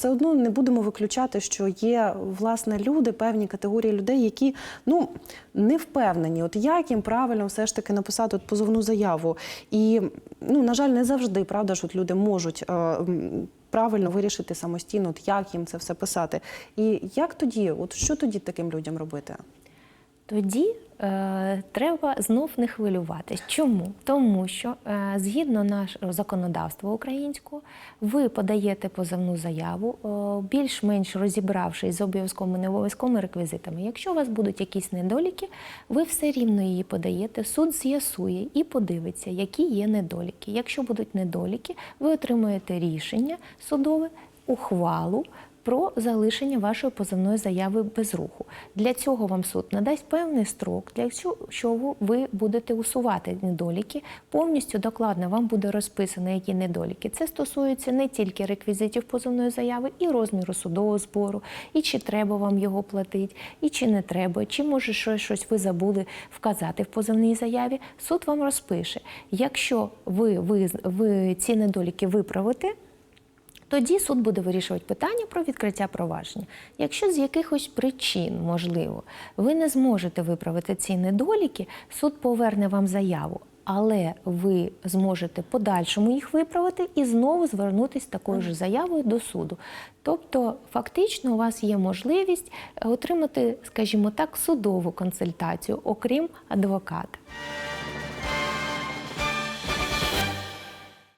все одно не будемо виключати, що є власне люди, певні категорії людей, які ну не впевнені, от як їм правильно все ж таки написати от позовну заяву. І ну на жаль, не завжди правда ж от люди можуть. е, Правильно вирішити самостійно, от як їм це все писати. І як тоді, от що тоді таким людям робити? Тоді е, треба знов не хвилюватись. Чому? Тому що е, згідно нашого законодавства українського, ви подаєте позовну заяву, е, більш-менш розібравшись з обов'язковими не обов'язковими реквізитами. Якщо у вас будуть якісь недоліки, ви все рівно її подаєте. Суд з'ясує і подивиться, які є недоліки. Якщо будуть недоліки, ви отримуєте рішення судове, ухвалу про залишення вашої позовної заяви без руху. Для цього вам суд надасть певний строк, для цього ви будете усувати недоліки. Повністю докладно вам буде розписано, які недоліки. Це стосується не тільки реквізитів позовної заяви, і розміру судового збору, і чи треба вам його платити, і чи не треба, чи може щось, щось ви забули вказати в позовній заяві. Суд вам розпише. Якщо ви, ви, ви ці недоліки виправите. Тоді суд буде вирішувати питання про відкриття провадження. Якщо з якихось причин, можливо, ви не зможете виправити ці недоліки, суд поверне вам заяву, але ви зможете подальшому їх виправити і знову звернутися такою ж заявою до суду. Тобто, фактично, у вас є можливість отримати, скажімо так, судову консультацію, окрім адвоката.